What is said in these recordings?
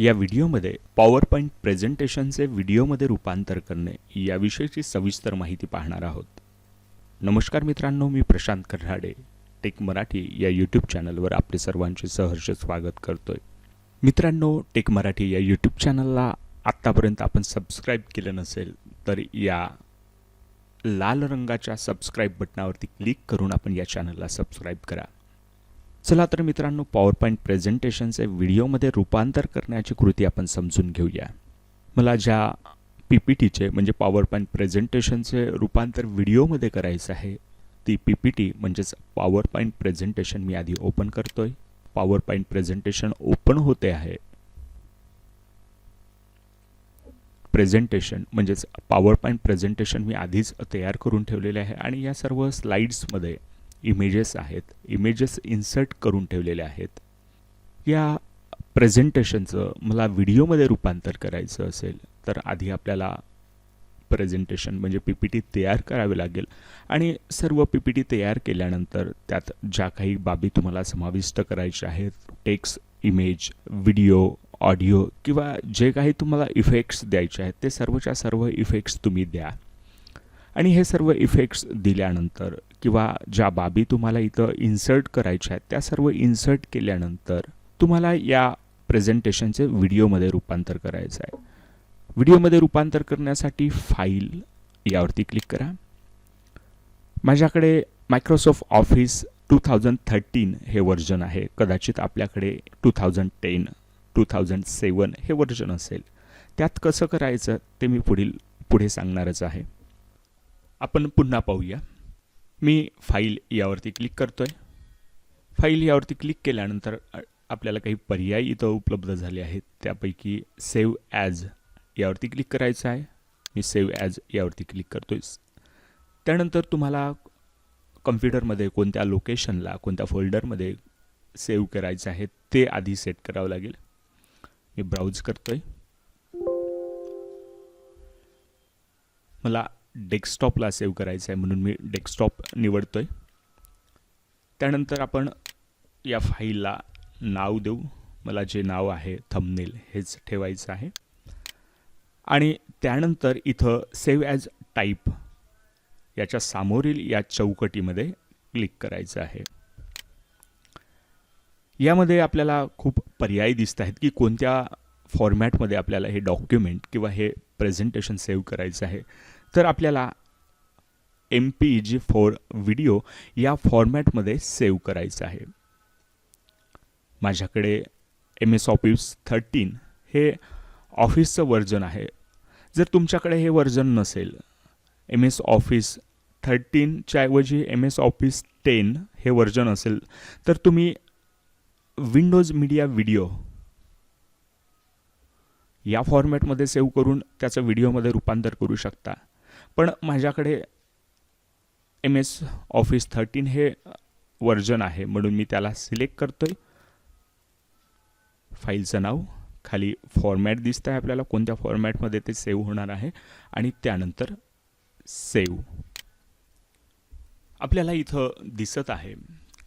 या व्हिडिओमध्ये power point प्रेझेंटेशनचे व्हिडिओमध्ये रूपांतर करणे याविषयीची सविस्तर माहिती पाहणार आहोत. नमस्कार मित्रांनो मी प्रशांत कऱ्हाडे टेक मराठी या यूट्यूब चॅनलवर आपले सर्वांचे सहर्ष स्वागत करतोय. मित्रांनो टेक मराठी या यूट्यूब चॅनलला आत्तापर्यंत आपण सबस्क्राईब केलं नसेल तर या लाल रंगाच्या सबस्क्राईब बटनावरती क्लिक करून आपण या चॅनलला सबस्क्राईब करा. चला तर मित्रांनो पॉवर पॉईंट प्रेझेंटेशनचे व्हिडिओमध्ये रूपांतर करण्याची कृती आपण समजून घेऊया. मला ज्या पी पी टीचे म्हणजे पॉवर पॉईंट प्रेझेंटेशनचे रूपांतर व्हिडिओमध्ये करायचं आहे ती पी पी टी म्हणजेच पॉवर पॉईंट प्रेझेंटेशन मी आधी ओपन करतोय. पॉवर पॉईंट प्रेझेंटेशन ओपन होते आहे. प्रेझेंटेशन म्हणजेच पॉवर पॉईंट प्रेझेंटेशन मी आधीच तयार करून ठेवलेले आहे आणि या सर्व स्लाईड्समध्ये इमेजेस आहेत इमेजेस इन्सर्ट करून ठेवलेले आहेत. या प्रेझेंटेशनचं मला व्हिडिओमध्ये रूपांतर करायचं असेल तर आधी आपल्याला प्रेझेंटेशन म्हणजे पी पी टी तयार करावे लागेल. आणि सर्व पी पी टी तयार केल्यानंतर त्यात ज्या काही बाबी तुम्हाला समाविष्ट करायच्या आहेत टेक्स्ट इमेज व्हिडिओ ऑडिओ किंवा जे काही तुम्हाला इफेक्ट्स द्यायचे आहेत ते सर्वच्या सर्व इफेक्ट्स तुम्ही द्या. आणि हे सर्व इफेक्ट्स दिल्यानंतर किंवा ज्या बाबी तुम्हाला इथं इन्सर्ट करायच्या आहेत त्या सर्व इन्सर्ट केल्यानंतर तुम्हाला या प्रेझेंटेशनचे व्हिडिओमध्ये रूपांतर करायचं आहे. व्हिडिओमध्ये रूपांतर करण्यासाठी फाईल यावरती क्लिक करा. माझ्याकडे Microsoft Office two thousand thirteen हे वर्जन आहे. कदाचित आपल्याकडे two thousand ten two thousand seven हे वर्जन असेल. त्यात कसं करायचं ते मी पुढील पुढे सांगणारच आहे. आपण पुन्हा पाहूया. मी फाईल यावरती क्लिक करतो आहे फाईल यावरती क्लिक केल्यानंतर आपल्याला काही पर्याय इथं उपलब्ध झाले आहेत. त्यापैकी सेव्ह ॲज यावरती क्लिक करायचं आहे. मी सेव्ह ॲज यावरती क्लिक करतो आहे त्यानंतर तुम्हाला कम्प्युटरमध्ये कोणत्या लोकेशनला कोणत्या फोल्डरमध्ये सेव्ह करायचं आहे ते आधी सेट करावं लागेल. मी ब्राउज करतो आहे मला डेस्कटॉपला सेव्ह करायचं आहे म्हणून मी डेस्कटॉप निवडतो आहे त्यानंतर आपण या फाईलला नाव देऊ. मला जे नाव आहे थंबनेल हेच ठेवायचं आहे. आणि त्यानंतर इथं सेव्ह ॲज टाईप याच्या सामोरील या चौकटीमध्ये क्लिक करायचं आहे. यामध्ये आपल्याला खूप पर्याय दिसत आहेत की कोणत्या फॉर्मॅटमध्ये आपल्याला हे डॉक्युमेंट किंवा हे प्रेझेंटेशन सेव्ह करायचं आहे. तर आपल्याला M P G four video या फॉर्मॅटमध्ये सेव्ह करायचं आहे. माझ्याकडे एम एस ऑफिस थर्टीन हे ऑफिसचं वर्जन आहे. जर तुमच्याकडे हे वर्जन नसेल एम एस ऑफिस थर्टीनच्या ऐवजी एम एस ऑफिस टेन हे वर्जन असेल तर तुम्ही विंडोज मीडिया व्हिडिओ या फॉर्मॅटमध्ये सेव्ह करून त्याचं व्हिडिओमध्ये रूपांतर करू शकता. पण माझ्याकडे एम एस ऑफिस थर्टीन हे वर्जन आहे म्हणून मी त्याला सिलेक्ट करतो आहे फाईलचं नाव खाली फॉर्मॅट दिसतं आहे आपल्याला कोणत्या फॉर्मॅटमध्ये ते सेव्ह होणार आहे आणि त्यानंतर सेव्ह आपल्याला इथं दिसत आहे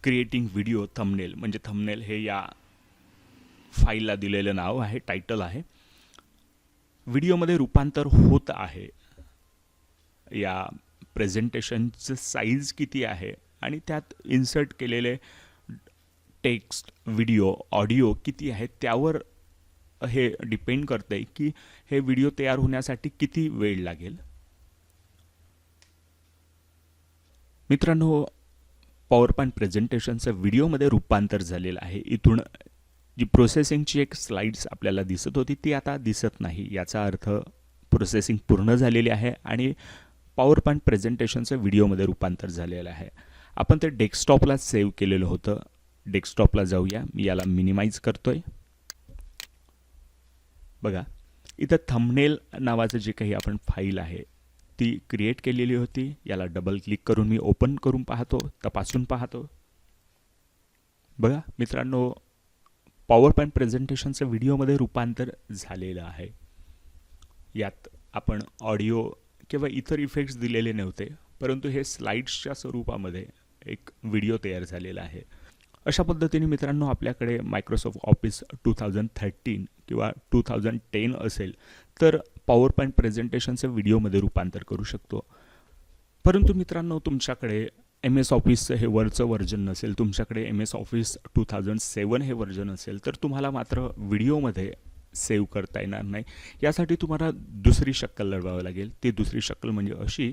क्रिएटिंग व्हिडिओ थंबनेल म्हणजे थंबनेल हे या फाईलला दिलेलं नाव आहे टायटल आहे. व्हिडिओमध्ये रूपांतर होत आहे. या प्रेझेंटेशनचं साईज किती आहे? आणि त्यात इन्सर्ट केलेले टेक्स्ट व्हिडिओ ऑडिओ किती आहे? त्यावर हे डिपेंड करतं आहे की हे व्हिडिओ तयार होण्यासाठी किती वेळ लागेल? मित्रांनो पॉवर पॉईंट प्रेझेंटेशनचं व्हिडिओमध्ये रूपांतर झालेलं आहे. इथून जी प्रोसेसिंगची एक स्लाईड्स आपल्याला दिसत होती ती आता दिसत नाही. याचा अर्थ प्रोसेसिंग पूर्ण झालेली आहे आणि पॉवर पॉईंट प्रेझेंटेशनचं व्हिडिओमध्ये रूपांतर झालेलं आहे. आपण ते डेस्कटॉपला सेव्ह केलेलं होतं. डेस्कटॉपला जाऊया. मी याला मिनिमाइज करतोय. बघा इथं थंबनेल नावाचं जे काही आपण फाईल आहे ती क्रिएट केलेली होती. याला डबल क्लिक करून मी ओपन करून पाहतो तपासून पाहतो. बघा मित्रांनो पॉवर पॉईंट प्रेझेंटेशनचं व्हिडिओमध्ये रूपांतर झालेलं आहे. यात आपण ऑडिओ किंवा इतर इफेक्ट्स दिलेले नव्हते परंतु हे स्लाईड्सच्या स्वरूपामध्ये एक व्हिडिओ तयार झालेला आहे. अशा पद्धतीने मित्रांनो आपल्याकडे Microsoft Office two thousand thirteen किंवा टू थाउजंड टेन असेल तर पॉवर पॉईंट प्रेझेंटेशनचं व्हिडिओमध्ये रूपांतर करू शकतो. परंतु मित्रांनो तुमच्याकडे एम एस ऑफिसचं हे वरचं वर्जन नसेल तुमच्याकडे M S Office two thousand seven हे व्हर्जन असेल तर तुम्हाला मात्र व्हिडिओमध्ये सेव्ह करता येणार नाही. यासाठी तुम्हाला दुसरी शक्कल लढवावं लागेल. ती दुसरी शक्कल म्हणजे अशी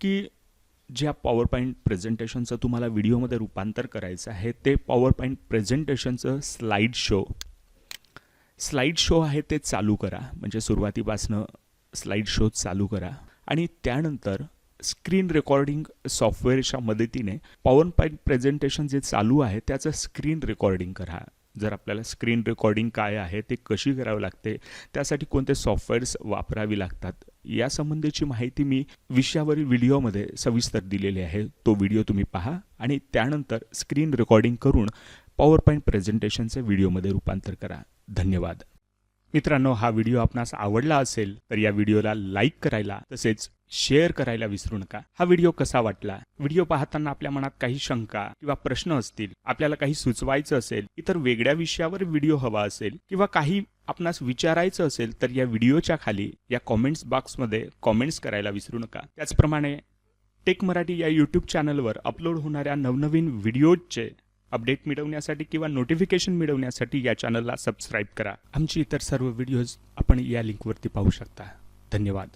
की ज्या पॉवर पॉईंट प्रेझेंटेशनचं तुम्हाला व्हिडिओमध्ये रूपांतर करायचं आहे ते पॉवर पॉईंट प्रेझेंटेशनचं स्लाईड शो. स्लाईड शो आहे ते चालू करा. म्हणजे सुरुवातीपासनं स्लाईड शो चालू करा. आणि त्यानंतर स्क्रीन रेकॉर्डिंग सॉफ्टवेअरच्या मदतीने पॉवर पॉईंट प्रेझेंटेशन जे चालू आहे त्याचं स्क्रीन रेकॉर्डिंग करा. जर आपल्याला स्क्रीन रेकॉर्डिंग काय आहे ते कशी करावी लागते त्यासाठी कोणते सॉफ्टवेअर्स वापरावी लागतात यासंबंधीची माहिती मी विषयावरील व्हिडिओमध्ये सविस्तर दिलेली आहे. तो व्हिडिओ तुम्ही पहा आणि त्यानंतर स्क्रीन रेकॉर्डिंग करून पॉवर पॉईंट प्रेझेंटेशनचे व्हिडिओमध्ये रूपांतर करा. धन्यवाद. मित्रांनो हा व्हिडिओ आपणास आवडला असेल तर या व्हिडिओला लाईक करायला तसेच शेअर करायला विसरू नका. हा व्हिडिओ कसा वाटला? व्हिडिओ पाहताना आपल्या मनात काही शंका किंवा प्रश्न असतील आपल्याला काही सुचवायचं असेल इतर वेगळ्या विषयावर व्हिडिओ हवा असेल किंवा काही आपणास विचारायचं असेल तर या व्हिडिओच्या खाली या कॉमेंट्स बॉक्समध्ये कॉमेंट्स करायला विसरू नका. त्याचप्रमाणे टेक मराठी या यूट्यूब चॅनलवर अपलोड होणाऱ्या नवनवीन व्हिडिओजचे अपडेट मिळवण्यासाठी किंवा नोटिफिकेशन मिळवण्यासाठी या चॅनलला सबस्क्राईब करा. आमची इतर सर्व व्हिडिओज आपण या लिंकवरती पाहू शकता. धन्यवाद.